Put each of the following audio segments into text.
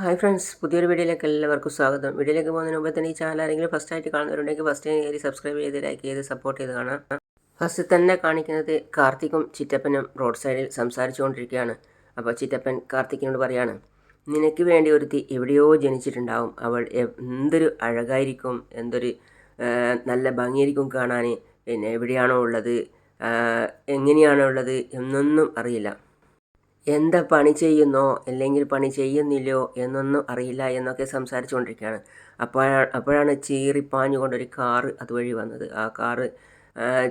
Hi friends പുതിയൊരു വീഡിയോയിലേക്ക് എല്ലാവർക്കും സ്വാഗതം. വീഡിയോയിലേക്ക് പോകുന്നതിന് മുമ്പ് തന്നെ ഈ ചാനൽ ആരെങ്കിലും ഫസ്റ്റ് ആയിട്ട് കാണുന്നവരുണ്ടെങ്കിൽ ഫസ്റ്റ് കയറി സബ്സ്ക്രൈബ് ചെയ്ത് ലൈക്ക് ചെയ്ത് സപ്പോർട്ട് ചെയ്ത് കാണാം. ഫസ്റ്റ് തന്നെ കാണിക്കുന്നത് കാർത്തിക്കും ചിറ്റപ്പനും റോഡ് സൈഡിൽ സംസാരിച്ചുകൊണ്ടിരിക്കുകയാണ്. അപ്പോൾ ചിറ്റപ്പൻ കാർത്തിക്കിനോട് പറയാണ് നിനക്ക് വേണ്ടി ഒരുത്തി എവിടെയോ ജനിച്ചിട്ടുണ്ടാവും. അവൾ എന്തൊരു അഴകായിരിക്കും എന്തൊരു നല്ല ഭംഗിയായിരിക്കും കാണാൻ. പിന്നെ എവിടെയാണോ ഉള്ളത് എങ്ങനെയാണോ ഉള്ളത് എന്നൊന്നും അറിയില്ല. എന്താ പണി ചെയ്യുന്നോ? അല്ലെങ്കിൽ പണി ചെയ്യുന്നില്ലയോ എന്നൊന്നും അറിയില്ല എന്നൊക്കെ സംസാരിച്ചുകൊണ്ടിരിക്കുകയാണ്. അപ്പോഴാണ് അപ്പോഴാണ് ചീറിപ്പാഞ്ഞുകൊണ്ടൊരു കാറ് അതുവഴി വന്നത്. ആ കാറ്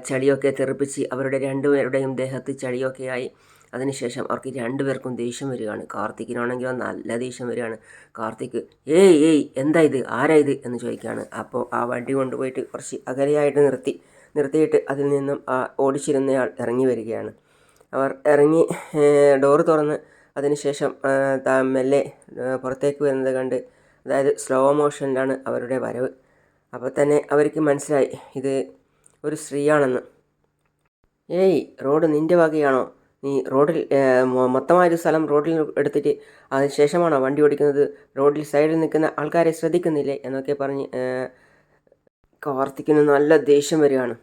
ചളിയൊക്കെ തെറിപ്പിച്ച് അവരുടെ രണ്ടുപേരുടെയും ദേഹത്ത് ചളിയൊക്കെ ആയി അതിനുശേഷം അവർക്ക് രണ്ടുപേർക്കും ദേഷ്യം വരികയാണ്. കാർത്തിക്കിനാണെങ്കിലോ നല്ല ദേഷ്യം വരികയാണ്. കാർത്തിക് ഏയ് ഏയ് എന്താ ഇത്? ആരാ ഇത്? എന്ന് ചോദിക്കുകയാണ്. അപ്പോൾ ആ വണ്ടി കൊണ്ടുപോയിട്ട് കുറച്ച് അകലെയായിട്ട് നിർത്തി. നിർത്തിയിട്ട് അതിൽ നിന്നും ആ ഓടിച്ചിരുന്നയാൾ ഇറങ്ങി വരികയാണ്. അവർ ഇറങ്ങി ഡോറ് തുറന്ന് അതിനുശേഷം മെല്ലെ പുറത്തേക്ക് വരുന്നത് കണ്ട് അതായത് സ്ലോ മോഷനിലാണ് അവരുടെ വരവ്. അപ്പോൾ തന്നെ അവർക്ക് മനസ്സിലായി ഇത് ഒരു സ്ത്രീയാണെന്ന്. ഏയ് റോഡ് നിന്റെ വകയാണോ? നീ റോഡിൽ മൊത്തമായൊരു സ്ഥലം റോഡിൽ എടുത്തിട്ട് അതിന് ശേഷമാണോ വണ്ടി ഓടിക്കുന്നത്? റോഡിൽ സൈഡിൽ നിൽക്കുന്ന ആൾക്കാരെ ശ്രദ്ധിക്കുന്നില്ലേ? എന്നൊക്കെ പറഞ്ഞ് കാർത്തിക്കിന് നല്ല ദേഷ്യം വരികയാണ്.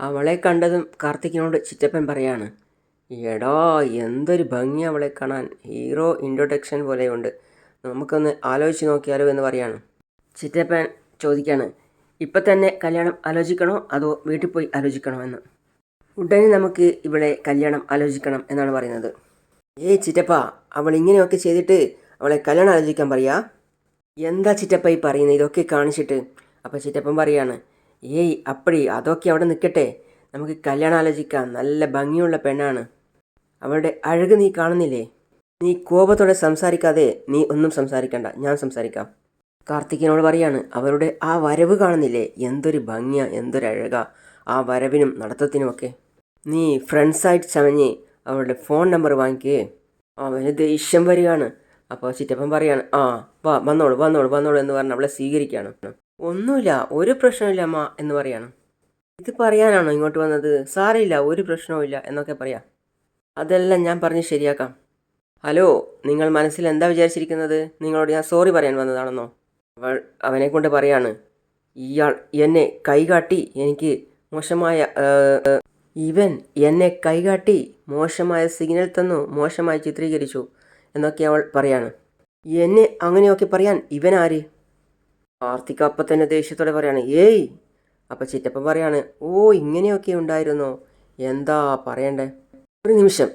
അവളെ കണ്ടതും കാർത്തിക്കിനോട് ചിറ്റപ്പൻ പറയാണ് എടാ എന്തൊരു ഭംഗി അവളെ കാണാൻ. ഹീറോ ഇൻട്രൊഡക്ഷൻ പോലെയുണ്ട്. നമുക്കൊന്ന് ആലോചിച്ച് നോക്കിയാലോ എന്ന് പറയാണ്. ചിറ്റപ്പൻ ചോദിക്കാണ് ഇപ്പം തന്നെ കല്യാണം ആലോചിക്കണോ അതോ വീട്ടിൽ പോയി ആലോചിക്കണോ എന്ന്? ഉടനെ നമുക്ക് ഇവിടെ കല്യാണം ആലോചിക്കണം എന്നാണ് പറയുന്നത്. ഏയ് ചിറ്റപ്പ അവൾ ഇങ്ങനെയൊക്കെ ചെയ്തിട്ട് അവളെ കല്യാണം ആലോചിക്കാൻ പറയാ? എന്താ ചിറ്റപ്പ ഈ പറയുന്നത് ഇതൊക്കെ കാണിച്ചിട്ട്. അപ്പോൾ ചിറ്റപ്പൻ പറയാണ് ഏയ് അപ്പടി അതൊക്കെ അവിടെ നിൽക്കട്ടെ നമുക്ക് കല്യാണം ആലോചിക്കാം. നല്ല ഭംഗിയുള്ള പെണ്ണാണ്. അവളുടെ അഴക് നീ കാണുന്നില്ലേ? നീ കോപത്തോടെ സംസാരിക്കാതെ നീ ഒന്നും സംസാരിക്കണ്ട. ഞാൻ സംസാരിക്കാം. കാർത്തികിനോട് പറയാണ് അവരുടെ ആ വരവ് കാണുന്നില്ലേ? എന്തൊരു ഭംഗിയ എന്തൊരു അഴക ആ വരവിനും നടത്തത്തിനുമൊക്കെ നീ ഫ്രണ്ട്സായിട്ട് ചമഞ്ഞ് അവളുടെ ഫോൺ നമ്പർ വാങ്ങിക്കേ. അവന് ദേഷ്യം വരികയാണ്. അപ്പോൾ ചിറ്റപ്പൻ പറയാണ് ആ വാ വന്നോളൂ വന്നോളൂ വന്നോളൂ എന്ന് പറഞ്ഞ് അവളെ സ്വീകരിക്കുകയാണ്. ഒന്നുമില്ല ഒരു പ്രശ്നമില്ല അമ്മ എന്ന് പറയാണ്. ഇത് പറയാനാണോ ഇങ്ങോട്ട് വന്നത്? സാരമില്ല ഒരു പ്രശ്നവുമില്ല എന്നൊക്കെ പറയാം. അതെല്ലാം ഞാൻ പറഞ്ഞ് ശരിയാക്കാം. ഹലോ നിങ്ങൾ മനസ്സിൽ എന്താ വിചാരിച്ചിരിക്കുന്നത്? നിങ്ങളോട് ഞാൻ സോറി പറയാൻ വന്നതാണെന്നോ? അവൾ അവനെ കൊണ്ട് പറയാണ് ഇയാൾ എന്നെ കൈകാട്ടി എനിക്ക് മോശമായ ഇവൻ എന്നെ കൈകാട്ടി മോശമായ സിഗ്നൽ തന്നു മോശമായി ചിത്രീകരിച്ചു എന്നൊക്കെ അവൾ പറയാണ്. എന്നെ അങ്ങനെയൊക്കെ പറയാൻ ഇവൻ ആര്? കാർത്തിക് അപ്പം തന്നെ ദേഷ്യത്തോടെ പറയാണ് ഏയ്! അപ്പം ചിറ്റപ്പം പറയാണ് ഓ ഇങ്ങനെയൊക്കെ ഉണ്ടായിരുന്നോ? എന്താ പറയണ്ടേ? ഒരു നിമിഷം.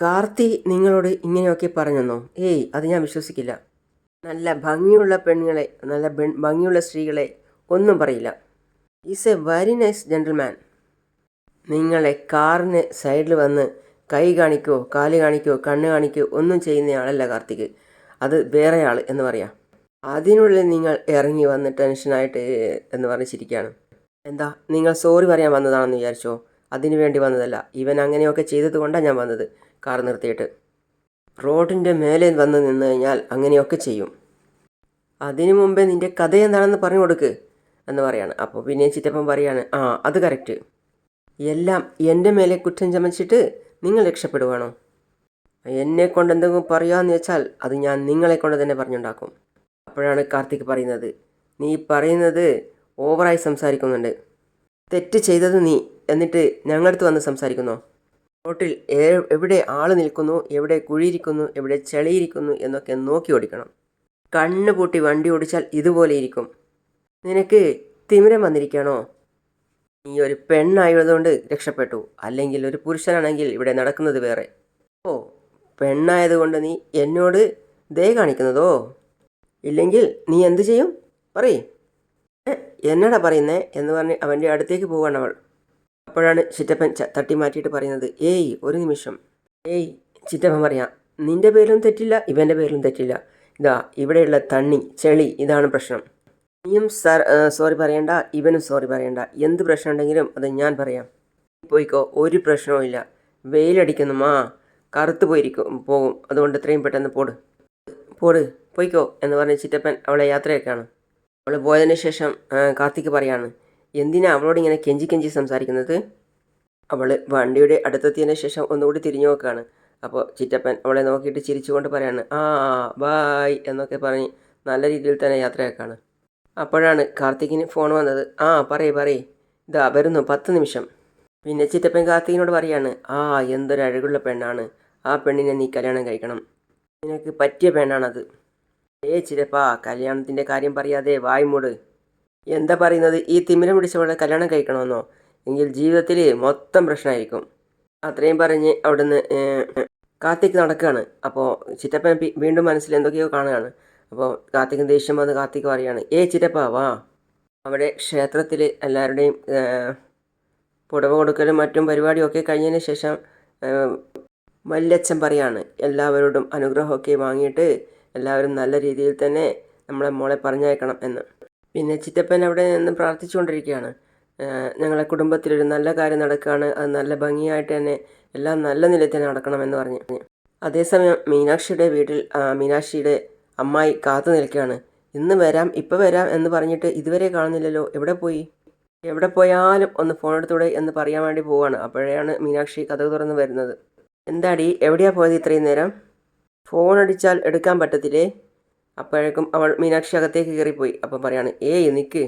കാർത്തി നിങ്ങളോട് ഇങ്ങനെയൊക്കെ പറഞ്ഞെന്നോ? ഏയ് അത് ഞാൻ വിശ്വസിക്കില്ല. നല്ല ഭംഗിയുള്ള പെണ്ണുങ്ങളെ നല്ല ഭംഗിയുള്ള സ്ത്രീകളെ ഒന്നും പറയില്ല. Is a very nice gentleman നിങ്ങളെ കാറിന് സൈഡിൽ വന്ന് കൈ കാണിക്കോ കാൽ കാണിക്കോ കണ്ണ് കാണിക്കോ ഒന്നും ചെയ്യുന്ന ആളല്ല കാർത്തിക്. അത് വേറെ ആൾ എന്ന് പറയാം. അതിനുള്ളിൽ നിങ്ങൾ ഇറങ്ങി വന്ന് ടെൻഷനായിട്ട് എന്ന് പറഞ്ഞിരിക്കുകയാണ് എന്താ നിങ്ങൾ സോറി പറയാൻ വന്നതാണെന്ന് വിചാരിച്ചോ? അതിനു വേണ്ടി വന്നതല്ല. ഇവൻ അങ്ങനെയൊക്കെ ചെയ്തത് കൊണ്ടാണ് ഞാൻ വന്നത്. കാർ നിർത്തിയിട്ട്. റോഡിന്റെ മേലെ വന്ന് നിന്ന് കഴിഞ്ഞാൽ അങ്ങനെയൊക്കെ ചെയ്യും. അതിനു മുമ്പേ നിന്റെ കഥ എന്താണെന്ന് പറഞ്ഞു കൊടുക്ക് എന്ന് പറയാണ്. അപ്പോൾ പിന്നെ ചിറ്റപ്പൻ പറയാണ് ആ അത് കറക്റ്റ് എല്ലാം എന്റെ മേലെ കുറ്റം ചമച്ചിട്ട് നിങ്ങൾ രക്ഷപ്പെടുവാണോ? എന്നെ കൊണ്ട് എന്തെങ്കിലും പറയാമെന്ന് വെച്ചാൽ അത് ഞാൻ നിങ്ങളെ കൊണ്ട് തന്നെ പറഞ്ഞുണ്ടാക്കും. അപ്പോഴാണ് കാർത്തിക് പറയുന്നത് നീ പറയുന്നത് ഓവറായി സംസാരിക്കുന്നുണ്ട്. തെറ്റ് ചെയ്തത് നീ എന്നിട്ട് ഞങ്ങളടുത്ത് വന്ന് സംസാരിക്കുന്നോ. റോട്ടിൽ എവിടെ ആൾ നിൽക്കുന്നു എവിടെ കുഴിയിരിക്കുന്നു എവിടെ ചെളിയിരിക്കുന്നു എന്നൊക്കെ നോക്കി ഓടിക്കണം. കണ്ണ് പൂട്ടി വണ്ടി ഓടിച്ചാൽ ഇതുപോലെ ഇരിക്കും. നിനക്ക് തിമിരം വന്നിരിക്കണോ? നീ ഒരു പെണ്ണായതുകൊണ്ട് രക്ഷപ്പെട്ടു. അല്ലെങ്കിൽ ഒരു പുരുഷനാണെങ്കിൽ ഇവിടെ നടക്കുന്നത് വേറെ. ഓ പെണ്ണായതുകൊണ്ട് നീ എന്നോട് ദയ കാണിക്കുന്നതോ? ഇല്ലെങ്കിൽ നീ എന്ത് ചെയ്യും? പറയേ. എന്നടാ പറയുന്നേ? എന്ന് പറഞ്ഞ് അവന്റെ അടുത്തേക്ക് പോവാണ് അവൾ. അപ്പോഴാണ് ചിറ്റപ്പൻ തട്ടി മാറ്റിയിട്ട് പറയുന്നത് ഏയ് ഒരു നിമിഷം. ഏയ് ചിറ്റപ്പൻ പറയാം നിന്റെ പേരിലും തെറ്റില്ല ഇവന്റെ പേരിലും തെറ്റില്ല. ഇതാ ഇവിടെയുള്ള തണ്ണി ചെളി ഇതാണ് പ്രശ്നം. നീയും സാർ സോറി പറയണ്ട ഇവനും സോറി പറയണ്ട. എന്ത് പ്രശ്നം ഉണ്ടെങ്കിലും അത് ഞാൻ പറയാം. പോയിക്കോ ഒരു പ്രശ്നവും ഇല്ല. വെയിലടിക്കുന്നു മാ. കറുത്ത് പോയിരിക്കും പോകും. അതുകൊണ്ട് എത്രയും പെട്ടെന്ന് പോട്. പോട് പോയിക്കോ എന്ന് പറഞ്ഞ് ചിറ്റപ്പൻ അവളെ യാത്രയൊക്കെയാണ് അവൾ പോയതിന് ശേഷം കാർത്തിക്ക് കാർത്തിക് പറയാണ് എന്തിനാ അവളോട് ഇങ്ങനെ കെഞ്ചി കെഞ്ചി സംസാരിക്കുന്നത്? അവൾ വണ്ടിയുടെ അടുത്തെത്തിയതിന് ശേഷം ഒന്നുകൂടി തിരിഞ്ഞു നോക്കുകയാണ് അപ്പോൾ ചിറ്റപ്പൻ അവളെ നോക്കിയിട്ട് ചിരിച്ചുകൊണ്ട് പറയാണ് ആ ബായ് എന്നൊക്കെ പറഞ്ഞ് നല്ല രീതിയിൽ തന്നെ യാത്രയാക്കാണ്. അപ്പോഴാണ് കാർത്തികിന് ഫോൺ വന്നത് ആ പറയ് പറയ്. ഇതാ വരുന്നു പത്ത് നിമിഷം. പിന്നെ ചിറ്റപ്പൻ കാർത്തികിനോട് പറയാണ് ആ എന്തൊരു അഴകുള്ള പെണ്ണാണ്. ആ പെണ്ണിനെ നീ കല്യാണം കഴിക്കണം. നിനക്ക് പറ്റിയ പെണ്ണാണത്. ഏ ചിരപ്പാ കല്യാണത്തിന്റെ കാര്യം പറയാതെ വായ് മൂട്. എന്താ പറയുന്നത്? ഈ തിമിരം പിടിച്ചവളെ കല്യാണം കഴിക്കണമെന്നോ? എങ്കിൽ ജീവിതത്തിൽ മൊത്തം പ്രശ്നമായിരിക്കും. അത്രയും പറഞ്ഞ് അവിടുന്ന് കാർത്തിക് നടക്കുകയാണ്. അപ്പോൾ ചിറ്റപ്പൻ വീണ്ടും മനസ്സിൽ എന്തൊക്കെയോ കാണുകയാണ്. അപ്പോൾ കാർത്തിക് ദേഷ്യം വന്ന് കാർത്തിക് പറയുകയാണ് ഏ ചിറ്റപ്പ വാ. അവിടെ ക്ഷേത്രത്തിൽ എല്ലാവരുടെയും പുടവ കൊടുക്കലും മറ്റും പരിപാടിയും ഒക്കെ കഴിഞ്ഞതിന് ശേഷം വല്യച്ഛൻ പറയാണ് എല്ലാവരോടും അനുഗ്രഹമൊക്കെ വാങ്ങിയിട്ട് എല്ലാവരും നല്ല രീതിയിൽ തന്നെ നമ്മളെ മോളെ പറഞ്ഞയക്കണം എന്ന്. പിന്നെ ചിറ്റപ്പൻ അവിടെ നിന്ന് പ്രാർത്ഥിച്ചുകൊണ്ടിരിക്കുകയാണ്. ഞങ്ങളെ കുടുംബത്തിലൊരു നല്ല കാര്യം നടക്കുകയാണ്. അത് നല്ല ഭംഗിയായിട്ട് തന്നെ എല്ലാം നല്ല നിലയിൽ തന്നെ നടക്കണമെന്ന് പറഞ്ഞു. അതേസമയം മീനാക്ഷിയുടെ വീട്ടിൽ മീനാക്ഷിയുടെ അമ്മായി കാത്തു നിൽക്കുകയാണ്. ഇന്ന് വരാം ഇപ്പോൾ വരാം എന്ന് പറഞ്ഞിട്ട് ഇതുവരെ കാണുന്നില്ലല്ലോ. എവിടെ പോയി? എവിടെ പോയാലും ഒന്ന് ഫോൺ എടുത്തൂടെ എന്ന് പറയാൻ വേണ്ടി പോവാണ് അപ്പോഴാണ് മീനാക്ഷി കഥ തുറന്ന് വരുന്നത്. എന്താടി? എവിടെയാ പോയത് ഇത്രയും നേരം? ഫോൺ അടിച്ചാൽ എടുക്കാൻ പറ്റത്തില്ലേ? അപ്പോഴേക്കും അവൾ മീനാക്ഷി അകത്തേക്ക് കയറിപ്പോയി. അപ്പം പറയാണ് ഏയ് നിൽക്ക്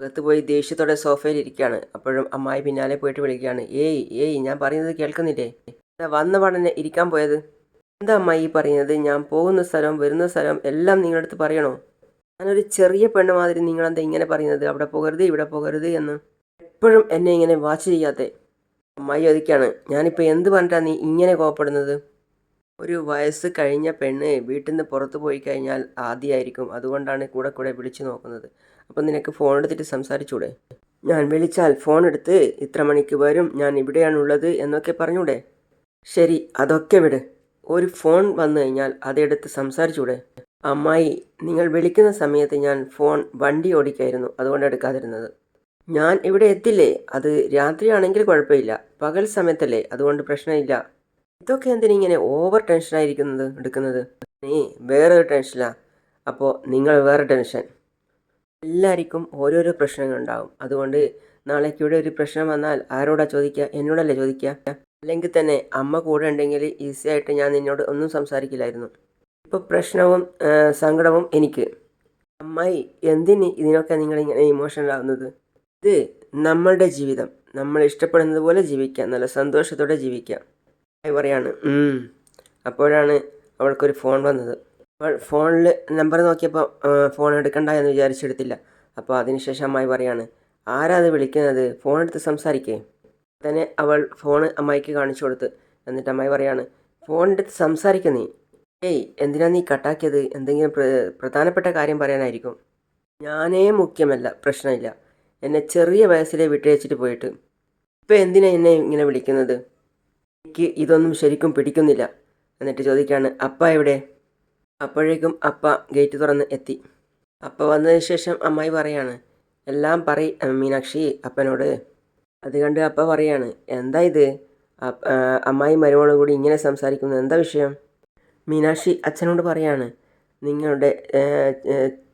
അകത്ത് പോയി ദേഷ്യത്തോടെ സോഫയിൽ ഇരിക്കുകയാണ്. അപ്പോഴും അമ്മായി പിന്നാലെ പോയിട്ട് വിളിക്കുകയാണ് ഏയ് ഏയ് ഞാൻ പറയുന്നത് കേൾക്കുന്നില്ലേ? വന്ന പാടനെ ഇരിക്കാൻ പോയത്? എന്താ അമ്മായി ഈ പറയുന്നത്? ഞാൻ പോകുന്ന സ്ഥലം വരുന്ന സ്ഥലം എല്ലാം നിങ്ങളുടെ അടുത്ത് പറയണോ? ഞാനൊരു ചെറിയ പെണ്ണ് മാതിരി നിങ്ങളെന്താ ഇങ്ങനെ പറയുന്നത്? അവിടെ പോകരുത് ഇവിടെ പോകരുത് എന്ന്. എപ്പോഴും എന്നെ ഇങ്ങനെ വാച്ച് ചെയ്യാത്തെ. അമ്മായി ഒതുക്കാണ് ഞാനിപ്പോൾ എന്ത് പറഞ്ഞിട്ടാണ് നീ ഇങ്ങനെ കോപ്പപ്പെടുന്നത് ഒരു വയസ്സ് കഴിഞ്ഞ പെണ്ണ് വീട്ടിൽ നിന്ന് പുറത്തു പോയി കഴിഞ്ഞാൽ ആദ്യമായിരിക്കും അതുകൊണ്ടാണ് കൂടെ കൂടെ വിളിച്ചു നോക്കുന്നത്. അപ്പം നിനക്ക് ഫോൺ എടുത്തിട്ട് സംസാരിച്ചൂടെ? ഞാൻ വിളിച്ചാൽ ഫോൺ എടുത്ത് ഇത്ര മണിക്ക് വരും ഞാൻ ഇവിടെയാണുള്ളത് എന്നൊക്കെ പറഞ്ഞൂടെ? ശരി അതൊക്കെ വിട്. ഒരു ഫോൺ വന്നു കഴിഞ്ഞാൽ അതെടുത്ത് സംസാരിച്ചൂടെ? അമ്മായി നിങ്ങൾ വിളിക്കുന്ന സമയത്ത് ഞാൻ ഫോൺ വണ്ടി ഓടിക്കായിരുന്നു അതുകൊണ്ട് എടുക്കാതിരുന്നത്. ഞാൻ ഇവിടെ എത്തില്ലേ? അത് രാത്രിയാണെങ്കിൽ കുഴപ്പമില്ല. പകൽ സമയത്തല്ലേ? അതുകൊണ്ട് പ്രശ്നമില്ല. ഇതൊക്കെ എന്തിനിങ്ങനെ ഓവർ ടെൻഷനായിരിക്കുന്നത് എടുക്കുന്നത്? നീ വേറൊരു ടെൻഷനാ അപ്പോൾ നിങ്ങൾ വേറെ ടെൻഷൻ എല്ലാവർക്കും ഓരോരോ പ്രശ്നങ്ങളുണ്ടാവും അതുകൊണ്ട് നാളേക്ക് ഇവിടെ ഒരു പ്രശ്നം വന്നാൽ ആരോടാ ചോദിക്കുക എന്നോടല്ലേ ചോദിക്കുക അല്ലെങ്കിൽ തന്നെ അമ്മ കൂടെ ഉണ്ടെങ്കിൽ ഈസി ആയിട്ട് ഞാൻ നിന്നോട് ഒന്നും സംസാരിക്കില്ലായിരുന്നു. ഇപ്പോൾ പ്രശ്നവും സങ്കടവും എനിക്ക്. അമ്മായി എന്തിന് ഇതിനൊക്കെ നിങ്ങളിങ്ങനെ ഇമോഷണൽ ആവുന്നത്? ഇത് നമ്മളുടെ ജീവിതം. നമ്മൾ ഇഷ്ടപ്പെടുന്നത് പോലെ ജീവിക്കാം. നല്ല സന്തോഷത്തോടെ ജീവിക്കാം. "ഉം." അപ്പോഴാണ് അവൾക്കൊരു ഫോൺ വന്നത്. അവൾ ഫോണിൽ നമ്പർ നോക്കിയപ്പോൾ ഫോൺ എടുക്കണ്ട എന്ന് വിചാരിച്ചെടുത്തില്ല. അപ്പോൾ അതിനുശേഷം അമ്മായി പറയാണ് ആരാ അത് വിളിക്കുന്നത്? ഫോൺ എടുത്ത് സംസാരിക്കേ. തന്നെ അവൾ ഫോൺ അമ്മായിക്ക് കാണിച്ചു കൊടുത്ത്. എന്നിട്ട് അമ്മായി പറയാണ് ഫോൺ എടുത്ത് സംസാരിക്ക നീ. ഏയ് എന്തിനാ നീ കട്ടാക്കിയത്? എന്തെങ്കിലും പ്ര- പ്രധാനപ്പെട്ട കാര്യം പറയാനായിരിക്കും. ഞാനേ മുഖ്യമല്ല പ്രശ്നമില്ല. എന്നെ ചെറിയ വയസ്സിലെ വിട്ടയച്ചിട്ട് പോയിട്ട്. ഇപ്പം എന്തിനാ എന്നെ ഇങ്ങനെ വിളിക്കുന്നത്? എനിക്ക് ഇതൊന്നും ശരിക്കും പിടിക്കുന്നില്ല എന്നിട്ട് ചോദിക്കുകയാണ് അപ്പ എവിടെ? അപ്പോഴേക്കും അപ്പ ഗേറ്റ് തുറന്ന് എത്തി. അപ്പ വന്നതിന് ശേഷം അമ്മായി പറയാണ് എല്ലാം പറ മീനാക്ഷി അപ്പനോട്. അത് കണ്ട് അപ്പ പറയാണ് എന്താ ഇത്? അമ്മായി മരുമോളും കൂടി ഇങ്ങനെ സംസാരിക്കുന്നത് എന്താ വിഷയം? മീനാക്ഷി അച്ഛനോട് പറയാണ് നിങ്ങളുടെ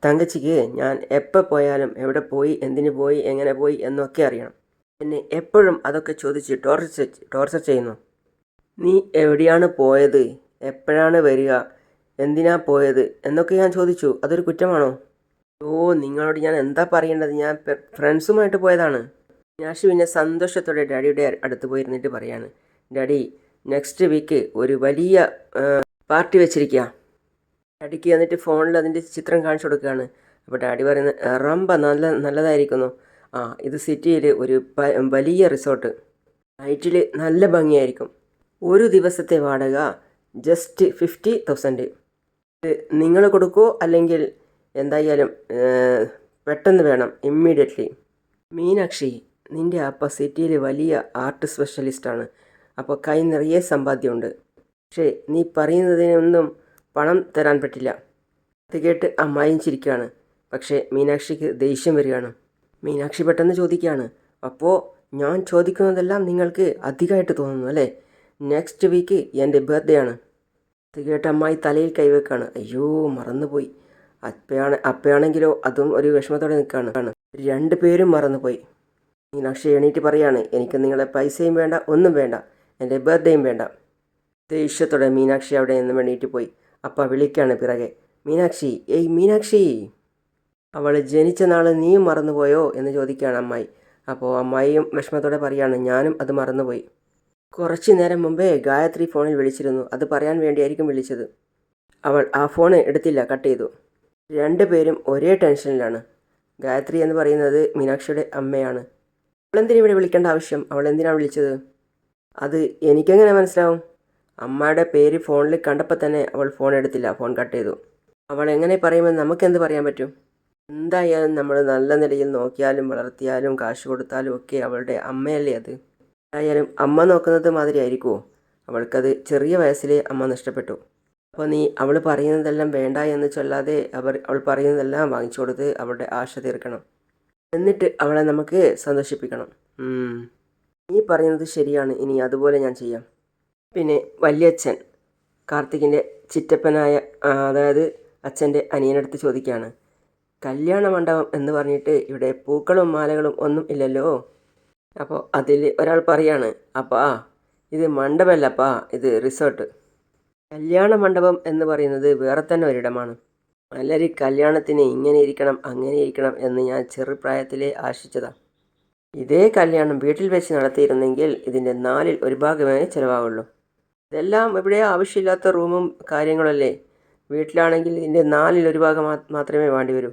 തങ്കച്ചിക്ക് ഞാൻ എപ്പോൾ പോയാലും എവിടെ പോയി എന്തിനു പോയി എങ്ങനെ പോയി എന്നൊക്കെ അറിയണം. എന്നെ എപ്പോഴും അതൊക്കെ ചോദിച്ച് ടോർച്ചർ ടോർച്ചർ ചെയ്യുന്നു. നീ എവിടെയാണ് പോയത്? എപ്പോഴാണ് വരിക? എന്തിനാ പോയത്? എന്നൊക്കെ ഞാൻ ചോദിച്ചു. അതൊരു കുറ്റമാണോ? ഓ നിങ്ങളോട് ഞാൻ എന്താ പറയേണ്ടത്? ഞാൻ ഫ്രണ്ട്സുമായിട്ട് പോയതാണ്. ഞാഷ് പിന്നെ സന്തോഷത്തോടെ ഡാഡിയുടെ അടുത്ത് പോയിരുന്നിട്ട് പറയാണ്. ഡാഡി നെക്സ്റ്റ് വീക്ക് ഒരു വലിയ പാർട്ടി വെച്ചിരിക്കുക ഡാഡിക്ക് എന്നിട്ട് ഫോണിൽ അതിന്റെ ചിത്രം കാണിച്ചു കൊടുക്കുകയാണ്. അപ്പോൾ ഡാഡി പറയുന്നത് റമ്പ നല്ല നല്ലതായിരിക്കുന്നു. ആ ഇത് സിറ്റിയിൽ ഒരു വലിയ റിസോർട്ട്. നൈറ്റിൽ നല്ല ഭംഗിയായിരിക്കും. ഒരു ദിവസത്തെ വാടക ജസ്റ്റ് ഫിഫ്റ്റി തൗസൻഡ് നിങ്ങൾ കൊടുക്കുമോ അല്ലെങ്കിൽ എന്തായാലും പെട്ടെന്ന് വേണം ഇമ്മീഡിയറ്റ്ലി മീനാക്ഷി നിന്റെ അപ്പ സിറ്റിയിൽ വലിയ ആർട്ട് സ്പെഷ്യലിസ്റ്റാണ് അപ്പോൾ കൈ നിറയെ സമ്പാദ്യമുണ്ട്. പക്ഷേ നീ പറയുന്നതിനൊന്നും പണം തരാൻ പറ്റില്ല. അത് കേട്ട് അമ്മായും ചിരിക്കുകയാണ് പക്ഷേ മീനാക്ഷിക്ക് ദേഷ്യം വരികയാണ്. മീനാക്ഷി പെട്ടെന്ന് ചോദിക്കുകയാണ്. അപ്പോൾ ഞാൻ ചോദിക്കുന്നതെല്ലാം നിങ്ങൾക്ക് അധികമായിട്ട് തോന്നുന്നു അല്ലേ? നെക്സ്റ്റ് വീക്ക് എന്റെ ബർത്ത്ഡേ ആണ്. തികേട്ട കേട്ട് അമ്മായി തലയിൽ കൈവെക്കാണ്. അയ്യോ മറന്നുപോയി. അപ്പയാണ് അപ്പയാണെങ്കിലോ അതും ഒരു വിഷമത്തോടെ നിൽക്കുകയാണ് രണ്ടു പേരും മറന്നുപോയി. മീനാക്ഷി എണീറ്റ് പറയാണ് എനിക്ക് നിങ്ങളെ പൈസയും വേണ്ട ഒന്നും വേണ്ട. എന്റെ ബർത്ത്ഡേയും വേണ്ട. ദേഷ്യത്തോടെ മീനാക്ഷി അവിടെ നിന്നും എണീറ്റ് പോയി. അപ്പ വിളിക്കാണ് പിറകെ. മീനാക്ഷി ഏയ് മീനാക്ഷി അവൾ ജനിച്ച നാൾ നീയും മറന്നുപോയോ? എന്ന് ചോദിക്കുകയാണ് അമ്മായി. അപ്പോൾ അമ്മായിയും വിഷമത്തോടെ പറയാണ് ഞാനും അത് മറന്നുപോയി. കുറച്ചു നേരം മുമ്പേ ഗായത്രി ഫോണിൽ വിളിച്ചിരുന്നു. അത് പറയാൻ വേണ്ടിയായിരിക്കും വിളിച്ചത്. അവൾ ആ ഫോൺ എടുത്തില്ല കട്ട് ചെയ്തു. രണ്ടുപേരും ഒരേ ടെൻഷനിലാണ്. ഗായത്രി എന്ന് പറയുന്നത് മീനാക്ഷിയുടെ അമ്മയാണ്. അവളെന്തിനാ ഇവിടെ വിളിക്കേണ്ട ആവശ്യം? അവൾ എന്തിനാണ് വിളിച്ചത്? അത് എനിക്കെങ്ങനെ മനസ്സിലാവും? അമ്മയുടെ പേര് ഫോണിൽ കണ്ടപ്പോൾ തന്നെ അവൾ ഫോൺ എടുത്തില്ല ഫോൺ കട്ട് ചെയ്തു. അവൾ എങ്ങനെ പറയുമെന്ന് നമുക്കെന്ത് പറയാൻ പറ്റും? എന്തായാലും നമ്മൾ നല്ല നിലയിൽ നോക്കിയാലും വളർത്തിയാലും കാശ് കൊടുത്താലും ഒക്കെ അവളുടെ അമ്മയല്ലേ അത്. എന്തായാലും അമ്മ നോക്കുന്നത് മാതിരി ആയിരിക്കുമോ അവൾക്കത് ചെറിയ വയസ്സിലേ അമ്മ നഷ്ടപ്പെട്ടു. അപ്പോൾ നീ അവൾ പറയുന്നതെല്ലാം വേണ്ട എന്ന് ചൊല്ലാതെ അവർ അവൾ പറയുന്നതെല്ലാം വാങ്ങിച്ചു കൊടുത്ത് അവളുടെ ആശ തീർക്കണം. എന്നിട്ട് അവളെ നമുക്ക് സന്തോഷിപ്പിക്കണം. നീ പറയുന്നത് ശരിയാണ്. ഇനി അതുപോലെ ഞാൻ ചെയ്യാം. പിന്നെ വല്യച്ഛൻ കാർത്തികിന്റെ ചിറ്റപ്പനായ അതായത് അച്ഛന്റെ അനിയനടുത്ത് ചോദിക്കുകയാണ് കല്യാണ മണ്ഡപം എന്ന് പറഞ്ഞിട്ട് ഇവിടെ പൂക്കളും മാലകളും ഒന്നും ഇല്ലല്ലോ? അപ്പോൾ അതിൽ ഒരാൾ പറയാണ് അപ്പാ ഇത് മണ്ഡപമല്ലപ്പാ ഇത് റിസോർട്ട്. കല്യാണ മണ്ഡപം എന്ന് പറയുന്നത് വേറെ തന്നെ ഒരിടമാണ്. നല്ലൊരു കല്യാണത്തിന് ഇങ്ങനെ ഇരിക്കണം അങ്ങനെ ഇരിക്കണം എന്ന് ഞാൻ ചെറുപ്രായത്തിലേ ആശിച്ചതാണ് ഇതേ കല്യാണം വീട്ടിൽ വെച്ച് നടത്തിയിരുന്നെങ്കിൽ ഇതിന്റെ നാലിൽ ഒരു ഭാഗമേ ചിലവാകുള്ളൂ ഇതെല്ലാം ഇവിടെ ആവശ്യമില്ലാത്ത റൂമും കാര്യങ്ങളല്ലേ? വീട്ടിലാണെങ്കിൽ ഇതിന്റെ നാലിൽ ഒരു ഭാഗം മാത്രമേ വേണ്ടി വരൂ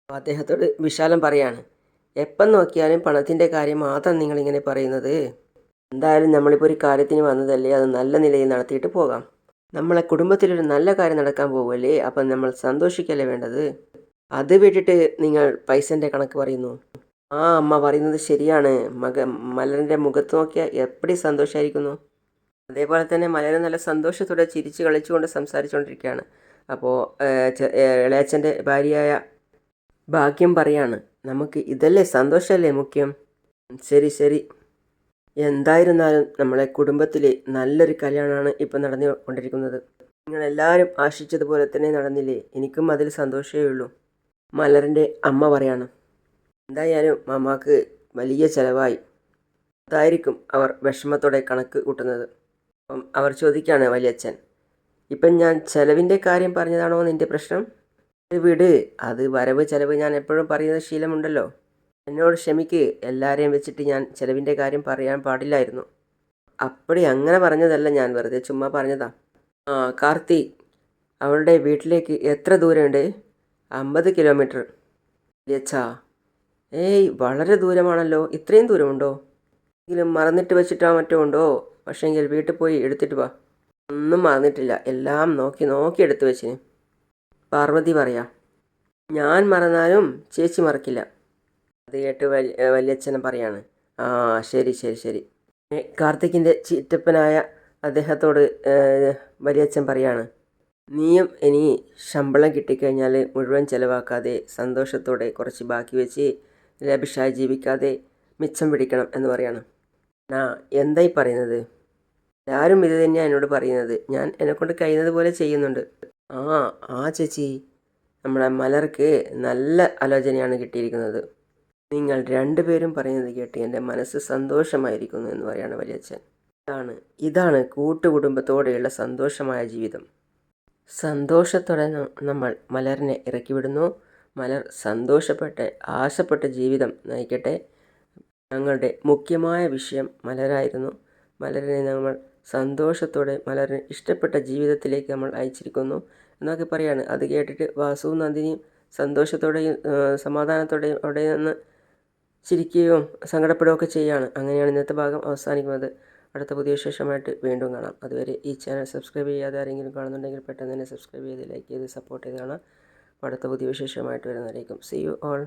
അപ്പോൾ അദ്ദേഹത്തോട് വിശാലം പറയാണ് എപ്പം നോക്കിയാലും പണത്തിന്റെ കാര്യം മാത്രം നിങ്ങളിങ്ങനെ പറയുന്നത്? എന്തായാലും നമ്മളിപ്പോൾ ഒരു കാര്യത്തിന് വന്നതല്ലേ? അത് നല്ല നിലയിൽ നടത്തിയിട്ട് പോകാം. നമ്മളെ കുടുംബത്തിലൊരു നല്ല കാര്യം നടക്കാൻ പോകുമല്ലേ അപ്പം നമ്മൾ സന്തോഷിക്കല്ലേ വേണ്ടത്? അത് വിട്ടിട്ട് നിങ്ങൾ പൈസന്റെ കണക്ക് പറയുന്നു? ആ അമ്മ പറയുന്നത് ശരിയാണ്. മക മലരന്റെ മുഖത്ത് നോക്കിയാൽ എപ്പടി സന്തോഷമായിരിക്കുന്നു അതേപോലെ തന്നെ മലര് നല്ല സന്തോഷത്തോടെ ചിരിച്ച് കളിച്ചുകൊണ്ട് സംസാരിച്ചുകൊണ്ടിരിക്കുകയാണ്. അപ്പോൾ ഇളയച്ചന്റെ ഭാര്യയായ ഭാഗ്യം പറയാണ്. നമുക്ക് ഇതല്ലേ? സന്തോഷമല്ലേ മുഖ്യം? ശരി ശരി. എന്തായിരുന്നാലും നമ്മളെ കുടുംബത്തിലെ നല്ലൊരു കല്യാണമാണ് ഇപ്പം നടന്നുകൊണ്ടിരിക്കുന്നത്. നിങ്ങളെല്ലാവരും ആശിച്ചതുപോലെ തന്നെ നടന്നില്ലേ? എനിക്കും അതിൽ സന്തോഷമേ ഉള്ളൂ. മലറിന്റെ അമ്മ പറയാണ്. എന്തായാലും മാമാക്ക് വലിയ ചിലവായി. അതായിരിക്കും അവർ വിഷമത്തോടെ കണക്ക് കൂട്ടുന്നത്. അപ്പം അവർ ചോദിക്കുകയാണ് വലിയച്ഛൻ ഇപ്പം ഞാൻ ചിലവിന്റെ കാര്യം പറഞ്ഞതാണോ നിന്റെ പ്രശ്നം? വിട്. അത് വരവ് ചെലവ് ഞാൻ എപ്പോഴും പറയുന്ന ശീലമുണ്ടല്ലോ. എന്നോട് ക്ഷമിക്ക്. എല്ലാവരെയും വെച്ചിട്ട് ഞാൻ ചിലവിന്റെ കാര്യം പറയാൻ പാടില്ലായിരുന്നു. അപ്പടി അങ്ങനെ പറഞ്ഞതല്ല ഞാൻ. വെറുതെ ചുമ്മാ പറഞ്ഞതാ. ആ കാർത്തി അവളുടെ വീട്ടിലേക്ക് എത്ര ദൂരമുണ്ട്? അമ്പത് കിലോമീറ്റർ. യച്ചാ ഏയ് വളരെ ദൂരമാണല്ലോ. ഇത്രയും ദൂരമുണ്ടോ? എങ്കിലും മറന്നിട്ട് വെച്ചിട്ടാ മറ്റോ ഉണ്ടോ? പക്ഷേങ്കിൽ വീട്ടിൽ പോയി എടുത്തിട്ട് വാ. ഒന്നും മറന്നിട്ടില്ല. എല്ലാം നോക്കി നോക്കി എടുത്തു വെച്ചിന്. പാർവതി പറയാ ഞാൻ മറന്നാലും ചേച്ചി മറക്കില്ല. അത് കേട്ട് വലിയ വല്യച്ഛനെ പറയാണ് ആ ശരി ശരി ശരി. കാർത്തിക്കിന്റെ ചിറ്റപ്പനായ അദ്ദേഹത്തോട് വലിയച്ഛൻ പറയാണ് നീയും ഇനി ശമ്പളം കിട്ടിക്കഴിഞ്ഞാൽ മുഴുവൻ ചിലവാക്കാതെ സന്തോഷത്തോടെ കുറച്ച് ബാക്കി വെച്ച് ലഭിഷായി ജീവിക്കാതെ മിച്ചം പിടിക്കണം എന്ന് പറയാണ്. ആ എന്തായി പറയുന്നത്? എല്ലാവരും ഇത് തന്നെയാണ് എന്നോട് പറയുന്നത്. ഞാൻ എന്നെക്കൊണ്ട് കഴിയുന്നത് പോലെ ചെയ്യുന്നുണ്ട്. ആ ആ ചേച്ചി. നമ്മുടെ മലർക്ക് നല്ല ആലോചനയാണ് കിട്ടിയിരിക്കുന്നത്. നിങ്ങൾ രണ്ടുപേരും പറയുന്നത് കേട്ട് എന്റെ മനസ്സ് സന്തോഷമായിരിക്കുന്നു എന്ന് പറയാണ് വലിയച്ഛൻ. ഇതാണ് ഇതാണ് കൂട്ടുകുടുംബത്തോടെയുള്ള സന്തോഷമായ ജീവിതം. സന്തോഷത്തോടെ നമ്മൾ മലറിനെ ഇറക്കി വിടുന്നു മലർ സന്തോഷപ്പെട്ട് ആശപ്പെട്ട ജീവിതം നയിക്കട്ടെ. ഞങ്ങളുടെ മുഖ്യമായ വിഷയം മലരായിരുന്നു. മലരിനെ നമ്മൾ സന്തോഷത്തോടെ മലറിന് ഇഷ്ടപ്പെട്ട ജീവിതത്തിലേക്ക് നമ്മൾ അയച്ചിരിക്കുന്നു. എന്നൊക്കെ പറയാണ്. അത് കേട്ടിട്ട് വാസുവും നന്ദിനിയും സന്തോഷത്തോടെയും സമാധാനത്തോടെയും അവിടെ നിന്ന് ചിരിക്കുകയും സങ്കടപ്പെടുകയും ഒക്കെ ചെയ്യുകയാണ് അങ്ങനെയാണ് ഇന്നത്തെ ഭാഗം അവസാനിക്കുന്നത്. അടുത്ത പുതിയ വിശേഷമായിട്ട് വീണ്ടും കാണാം. അതുവരെ ഈ ചാനൽ സബ്സ്ക്രൈബ് ചെയ്യാതെ ആരെങ്കിലും കാണുന്നുണ്ടെങ്കിൽ പെട്ടെന്ന് തന്നെ സബ്സ്ക്രൈബ് ചെയ്ത് ലൈക്ക് ചെയ്ത് സപ്പോർട്ട് ചെയ്ത് കാണാം. അടുത്ത പുതിയ വിശേഷമായിട്ട് വരുന്നതായിരിക്കും സി യു ഓൾ